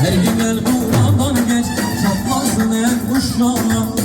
Her gün gel kurban geç Çatlasın eğer kuşlara.